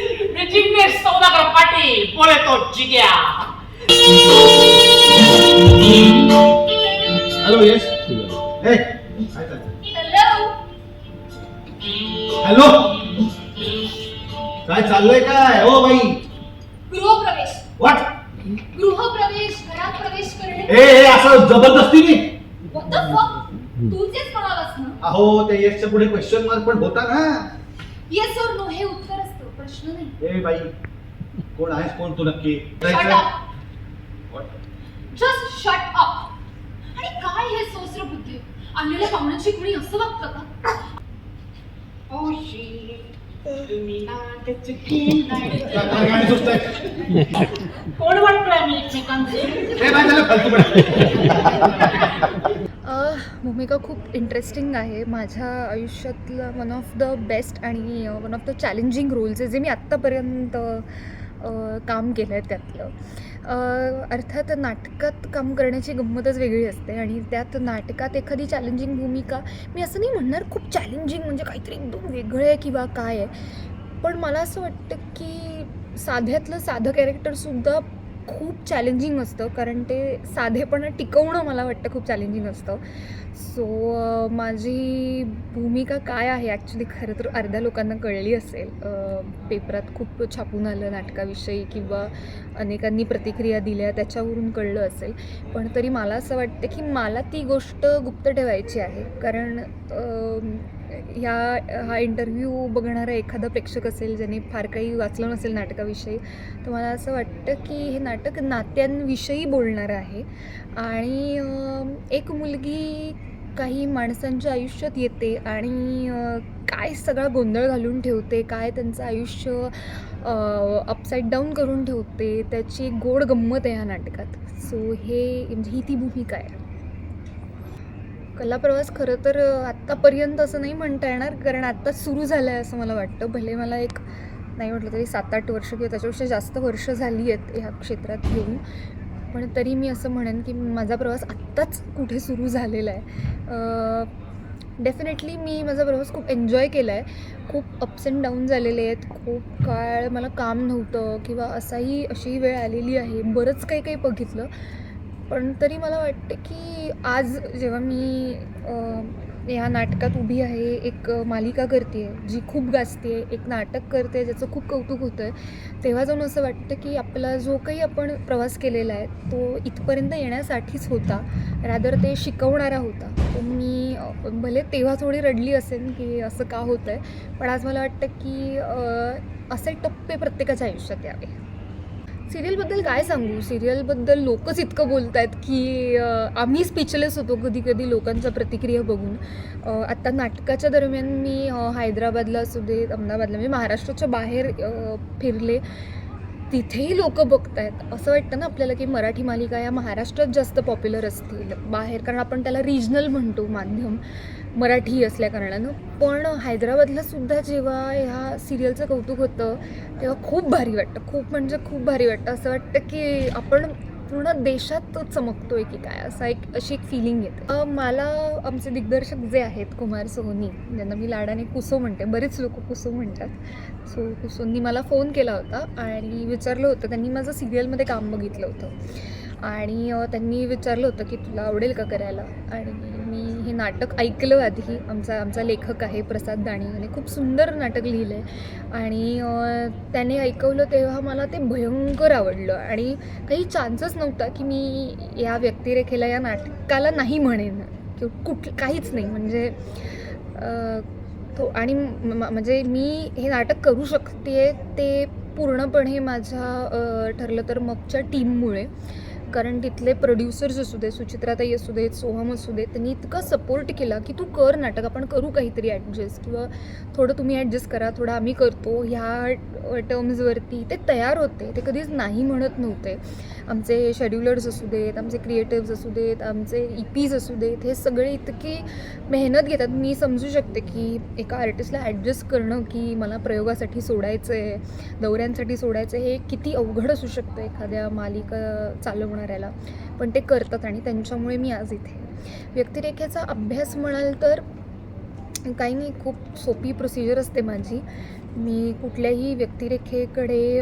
मी जिग्नेश सौदागर पाटील बोले तो जिग्या हॅलो यश हे काय चाललंय? हॅलो हॅलो काय चाललंय काय हो बाई गृहप्रवेश वाट गृहप्रवेश घरात प्रवेश करणे ए ए, असं जबरदस्तीने What the fuck? तूच म्हणालास ना अहो त्या यशच्या पुढे क्वेश्चन मार्क पण होता ना येस और नो हे उत्तर प्रश्न नाही. ए बाई कोण आहेस कोण तू नक्की? जस्ट शट अप आणि काय हे सहस्र बुद्धी? आलेल्या पाहुण्यांची कुणी असं वागतं का? गाणी सुचतंय. कोण वाटतोय आम्ही एकमेकांचे? ए बाई त्याला फालतू अ, भूमिका खूप इंटरेस्टिंग आहे. माझ्या आयुष्यातलं वन ऑफ द बेस्ट आणि one of the challenging roles आहे जे मी आत्तापर्यंत काम केलं आहे त्यातलं अर्थात नाटकात काम करण्याची गंमतच वेगळी असते आणि त्यात नाटकात एखादी चॅलेंजिंग भूमिका मी असं नाही म्हणणार खूप चॅलेंजिंग म्हणजे काहीतरी एकदम वेगळं आहे किंवा काय आहे. पण मला असं वाटतं की साध्यातलं साधं कॅरेक्टरसुद्धा खूप चॅलेंजिंग असतं कारण ते साधेपणा टिकवणं मला वाटतं खूप चॅलेंजिंग असतं. सो माझी भूमिका काय आहे ॲक्च्युली खरं तर अर्ध्या लोकांना कळली असेल. पेपरात खूप छापून आलं नाटकाविषयी किंवा अनेकांनी प्रतिक्रिया दिल्या त्याच्यावरून कळलं असेल. पण तरी मला असं वाटतं की मला ती गोष्ट गुप्त ठेवायची आहे. कारण ह्या हा इंटरव्ह्यू बघणारा एखादा प्रेक्षक असेल ज्याने फार काही वाचलं नसेल नाटकाविषयी तर मला असं वाटतं की हे नाटक नात्यांविषयी बोलणारं आहे. आणि एक मुलगी काही माणसांच्या आयुष्यात येते आणि काय सगळा गोंधळ घालून ठेवते काय त्यांचं आयुष्य अपसाईड डाऊन करून ठेवते त्याची एक गोड गंमत आहे ह्या नाटकात. सो हे म्हणजे ही ती भूमिका आहे. कलाप्रवास खरं तर आत्तापर्यंत असं नाही म्हणता येणार कारण आत्ताच सुरू झालं आहे असं मला वाटतं. भले मला एक नाही म्हटलं तरी सात आठ वर्ष किंवा त्याच्यापेक्षा जास्त वर्ष झाली आहेत ह्या क्षेत्रात येऊन पण तरी मी असं म्हणेन की माझा प्रवास आत्ताच कुठे सुरू झालेला आहे. डेफिनेटली मी माझा प्रवास खूप एन्जॉय केला आहे. खूप अप्स अँड डाऊन झालेले आहेत. खूप काळ मला काम नव्हतं किंवा असाही अशीही वेळ आलेली आहे. बरंच काही काही बघितलं. पण तरी मला वाटतं की आज जेव्हा मी ह्या नाटकात उभी आहे एक मालिका करते आहे जी खूप गाजते आहे एक नाटक करते ज्याचं खूप कौतुक होतं आहे तेव्हा जाऊन असं वाटतं की आपला जो काही आपण प्रवास केलेला आहे तो इथपर्यंत येण्यासाठीच होता. रादर ते शिकवणारा होता. तो मी भले तेव्हा थोडी रडली असेल की असं का होतं आहे पण आज मला वाटतं की असे टप्पे प्रत्येकाच्या आयुष्यात यावे. सिरियलबद्दल काय सांगू? सिरियलबद्दल लोकच इतकं बोलत आहेत की आम्ही स्पीचलेस होतो कधी कधी लोकांच्या प्रतिक्रिया बघून. आत्ता नाटकाच्या दरम्यान मी हैदराबादला असू दे अहमदाबादला म्हणजे महाराष्ट्राच्या बाहेर फिरले. तिथेही लोक बघत आहेत असं वाटतं ना आपल्याला की मराठी मालिका या महाराष्ट्रात जास्त पॉप्युलर असतील. बाहेर कारण आपण त्याला रिजनल म्हणतो माध्यम. मराठी असल्याकारणानं पण हैदराबादला सुद्धा जेव्हा ह्या सिरियलचं कौतुक होतं तेव्हा खूप भारी वाटतं. खूप म्हणजे खूप भारी वाटतं. असं वाटतं की आपण पूर्ण देशात चमकतोय की काय असा एक अशी एक फिलिंग येते. मला आमचे दिग्दर्शक जे आहेत कुमार सोनी ज्यांना मी लाडाने कुसो म्हणते बरेच लोक कुसो म्हणतात. सो कुसोंनी मला फोन केला होता आणि विचारलं होतं. त्यांनी माझं सिरियलमध्ये काम बघितलं होतं. आणि त्यांनी विचारलं होतं की तुला आवडेल का करायला? आणि हे नाटक ऐकलं आधी. आमचा आमचा लेखक आहे प्रसाद दाणी. आणि खूप सुंदर नाटक लिहिलं आहे आणि त्याने ऐकवलं तेव्हा मला ते भयंकर आवडलं. आणि काही चान्सच नव्हता की मी या व्यक्तिरेखेला या नाटकाला नाही म्हणेन. किंवा कुठ काहीच नाही. म्हणजे तो आणि म्हणजे मी हे नाटक करू शकते ते पूर्णपणे माझ्या ठरलं तर मगच्या टीममुळे कारण तिथले प्रोड्युसर्स असू दे सुचित्राताई असू देत सोहम असू दे त्यांनी इतका सपोर्ट केला की तू कर नाटक आपण करू काहीतरी ॲडजस्ट किंवा थोडं तुम्ही ॲडजस्ट करा थोडं आम्ही करतो. ह्या टर्म्सवरती ते तयार होते. ते कधीच नाही म्हणत नव्हते. आमचे शेड्युलर्स असू देत आमचे क्रिएटिव्स असू देत आमचे e ई पीज असू देत हे सगळे इतकी मेहनत घेतात. मी समजू शकते की एका आर्टिस्टला ॲडजस्ट करणं की मला प्रयोगासाठी सोडायचं आहे दौऱ्यांसाठी सोडायचं आहे हे किती अवघड असू शकतं एखाद्या मालिका चालवणं. चालवणाऱ्याला पण ते करतात आणि त्यांच्यामुळे मी आज इथे व्यक्तिरेखेचा अभ्यास म्हणाल तर काही नाही खूप सोपी प्रोसिजर असते माझी. मी कुठल्याही व्यक्तिरेखेकडे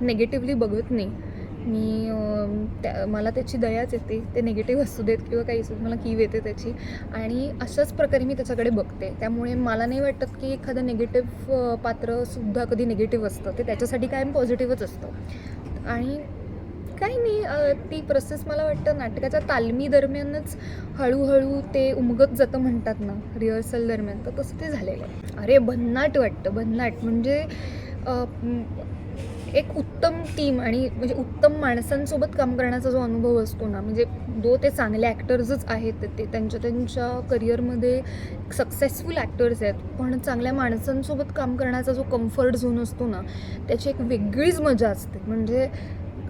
नेगेटिव्हली बघत नाही. मी त्या मला त्याची दयाच येते. ते निगेटिव्ह असू देत किंवा काही असू मला कीव येते त्याची. आणि अशाच प्रकारे मी त्याच्याकडे बघते. त्यामुळे मला नाही वाटत की एखादं निगेटिव्ह पात्रसुद्धा कधी निगेटिव्ह असतं. ते त्याच्यासाठी कायम पॉझिटिव्हच असतं. आणि काही नाही ती प्रोसेस मला वाटतं नाटकाच्या तालमी दरम्यानच हळूहळू ते उमगत जातं म्हणतात ना रिहर्सल दरम्यान. तर तसं ते झालेलं आहे. अरे भन्नाट वाटतं भन्नाट. म्हणजे एक उत्तम टीम आणि म्हणजे उत्तम माणसांसोबत काम करण्याचा जो अनुभव असतो ना म्हणजे दो ते चांगले ॲक्टर्सच आहेत ते त्यांच्या त्यांच्या करिअरमध्ये सक्सेसफुल ॲक्टर्स आहेत. पण चांगल्या माणसांसोबत काम करण्याचा जो कम्फर्ट झोन असतो ना त्याची एक वेगळीच मजा असते. म्हणजे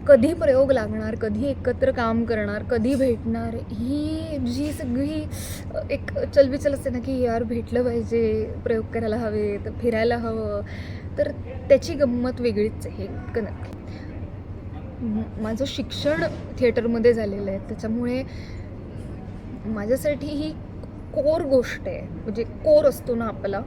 कधी प्रयोग लागणार कधी एकत्र काम करणार कधी भेटणार ही जी सगळी एक चलबिचल असते ना की यार भेटलं पाहिजे प्रयोग करायला हवे तर फिरायला हवं तर त्याची गंमत वेगळीच आहे इतकं नक्की. माझं शिक्षण थिएटरमध्ये झालेलं आहे त्याच्यामुळे माझ्यासाठी ही कोर गोष्ट आहे म्हणजे कोर असतो ना आपला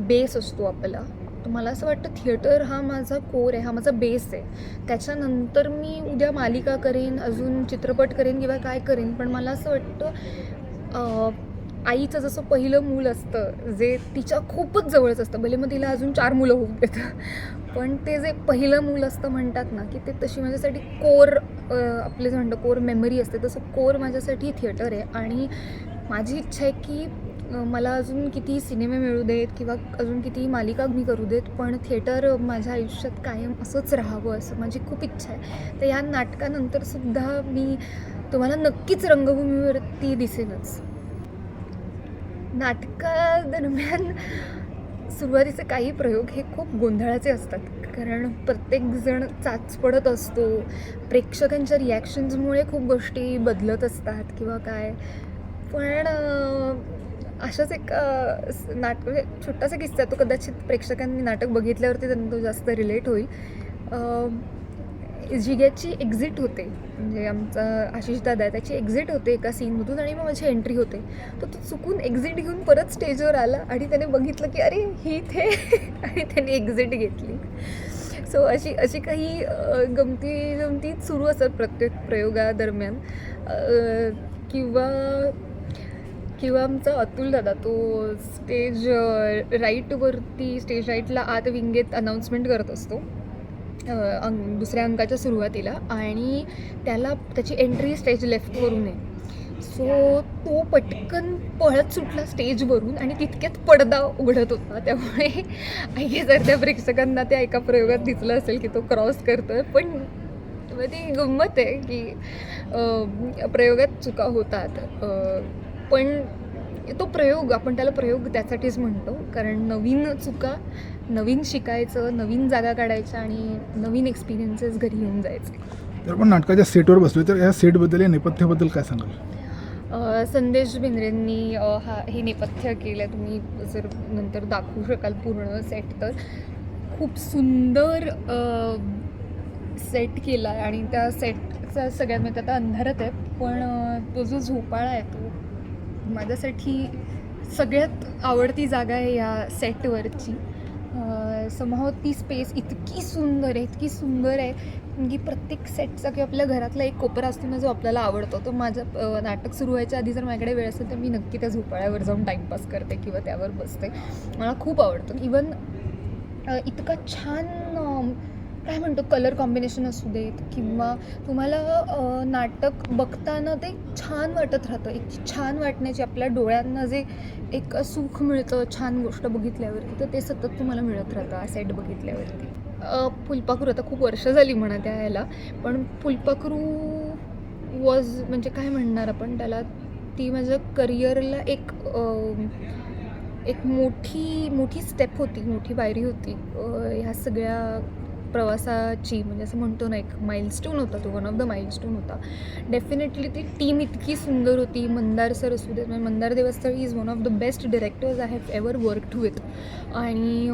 बेस असतो आपला. तर मला असं वाटतं थिएटर हा माझा कोर आहे हा माझा बेस आहे. त्याच्यानंतर मी उद्या मालिका करेन अजून चित्रपट करेन किंवा काय करेन पण मला असं वाटतं आईचं जसं पहिलं मूल असतं जे तिच्या खूपच जवळच असतं भले मग तिला अजून चार मुलं होऊ देतं. पण ते जे पहिलं मूल असतं म्हणतात ना की ते तशी माझ्यासाठी कोर आपले जे म्हणतं कोर मेमरी असते तसं कोर माझ्यासाठी थिएटर आहे. आणि माझी इच्छा आहे की मला अजून किती सिनेमे मिळू देत किंवा अजून किती मालिका मी करू देत पण थिएटर माझ्या आयुष्यात कायम असंच राहावं असं माझी खूप इच्छा आहे. तर या नाटकानंतरसुद्धा मी तुम्हाला नक्कीच रंगभूमीवरती दिसेनच नाटकादरम्यान सुरुवातीचे काही प्रयोग हे खूप गोंधळाचे असतात. कारण प्रत्येकजण चाच पडत असतो. प्रेक्षकांच्या रिॲक्शन्समुळे खूप गोष्टी बदलत असतात किंवा काय. पण अशाच एक स- नाटक म्हणजे छोटासा किस्सा आहे, तो कदाचित प्रेक्षकांनी नाटक बघितल्यावरती त्यांना तो जास्त रिलेट होईल. जिग्याची एक्झिट होते. म्हणजे आमचा आशिष दादा आहे त्याची एक्झिट होते एका सीनमधून आणि मग माझी एंट्री होते. तर तो चुकून एक्झिट घेऊन परत स्टेजवर आला आणि त्याने बघितलं की अरे ही इथे आणि त्याने एक्झिट घेतली. सो अशी अशी काही गमती जमती सुरू असतात प्रत्येक प्रयोगादरम्यान. किंवा किंवा आमचा अतुल दादा तो स्टेज राईटवरती स्टेज राईटला आत विंगेत अनाऊन्समेंट करत असतो. अंग दुसऱ्या अंकाच्या सुरुवातीला आणि त्याला त्याची एंट्री स्टेज लेफ्टवरून आहे. सो तो पटकन पळत सुटला स्टेजवरून आणि तितक्यात पडदा उघडत होता. त्यामुळे आई जर त्या प्रेक्षकांना त्या एका प्रयोगात दिसलं असेल की तो क्रॉस करतोय. पण ती गंमत आहे की प्रयोगात चुका होतात. पण तो प्रयोग आपण त्याला प्रयोग त्यासाठीच म्हणतो. कारण नवीन चुका नवीन शिकायचं नवीन जागा काढायच्या आणि नवीन एक्सपिरियन्सेस घरी येऊन जायचे. तर पण नाटकाच्या सेटवर बसलो तर या सेटबद्दल या नेपथ्याबद्दल काय सांगाल? संदेश बेंद्रेंनी हा हे नेपथ्य केलं. तुम्ही जर नंतर दाखवू शकाल पूर्ण सेट तर. खूप सुंदर सेट केला आणि त्या सेटचा सगळ्यात म्हणजे आता अंधारात आहे पण तो जो झोपाळा आहे तो माझ्यासाठी सगळ्यात आवडती जागा आहे या सेटवरची. समहाव ती स्पेस इतकी सुंदर आहे इतकी सुंदर आहे. की प्रत्येक सेटचा किंवा आपल्या घरातला एक कोपरा असतो ना जो आपल्याला आवडतो. तो माझं नाटक सुरू व्हायच्या आधी जर माझ्याकडे वेळ असेल तर मी नक्की त्या झोपाळ्यावर जाऊन टाईमपास करते किंवा त्यावर बसते. मला खूप आवडतं. इवन इतका छान काय म्हणतो कलर कॉम्बिनेशन असू देत किंवा तुम्हाला नाटक बघताना ते छान वाटत राहतं. एक छान वाटण्याची आपल्या डोळ्यांना जे एक सुख मिळतं छान गोष्ट बघितल्यावरती तर ते सतत तुम्हाला मिळत राहतं सेट बघितल्यावरती. फुलपाखरू आता खूप वर्ष झाली म्हणा त्या ह्याला पण फुलपाखरू वॉज म्हणजे काय म्हणणार आपण त्याला? ती माझ्या करिअरला एक एक मोठी मोठी स्टेप होती मोठी पायरी होती. ह्या सगळ्या प्रवासाची म्हणजे असं म्हणतो ना एक माइलस्टोन होता तो वन ऑफ द माइलस्टोन होता. डेफिनेटली ती टीम इतकी सुंदर होती. मंदार सर असू देत म्हणजे Mandar Devasthali is one of the best directors I have ever worked with आणि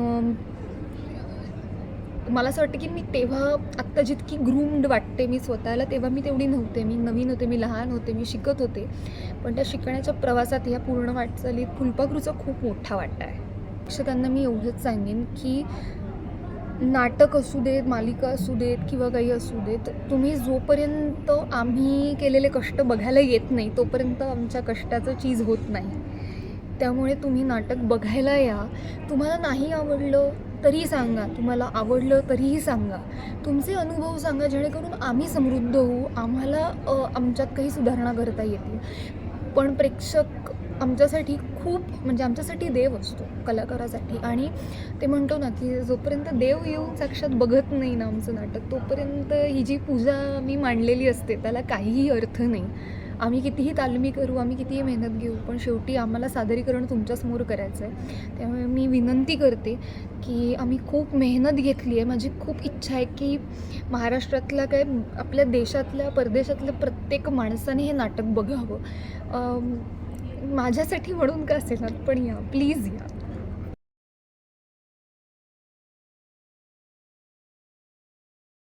मला असं वाटतं की मी तेव्हा आत्ता जितकी ग्रूम्ड वाटते मी स्वतःला तेव्हा मी तेवढी नव्हते. मी नवीन होते मी लहान होते मी शिकत होते. पण त्या शिकण्याच्या प्रवासात ह्या पूर्ण वाटचालीत फुलपाखरूचा खूप मोठा वाटा आहे. शिक्षकांना मी एवढंच सांगेन की नाटक असू देत मालिका असू देत किंवा काही असू देत तुम्ही जोपर्यंत आम्ही केलेले कष्ट बघायला येत नाही तोपर्यंत आमच्या कष्टाचं चीज होत नाही. त्यामुळे तुम्ही नाटक बघायला या. तुम्हाला नाही आवडलं तरी सांगा. तुम्हाला आवडलं तरीही सांगा. तुमचे अनुभव सांगा जेणेकरून आम्ही समृद्ध होऊ. आम्हाला आमच्यात काही सुधारणा करता येतील. पण प्रेक्षक आमच्यासाठी खूप म्हणजे आमच्यासाठी देव असतो कलाकारासाठी. आणि ते म्हणतो ना की जोपर्यंत देव येऊन साक्षात बघत नाही ना आमचं नाटक तोपर्यंत ही जी पूजा मी मांडलेली असते त्याला काहीही अर्थ नाही. आम्ही कितीही तालमी करू आम्ही कितीही मेहनत घेऊ पण शेवटी आम्हाला सादरीकरण तुमच्यासमोर करायचं आहे त्यामुळे मी विनंती करते की आम्ही खूप मेहनत घेतली आहे. माझी खूप इच्छा आहे की महाराष्ट्रातल्या काय आपल्या देशातल्या परदेशातल्या प्रत्येक माणसाने हे नाटक बघावं. माझ्यासाठी म्हणून का असेल पण या प्लीज या.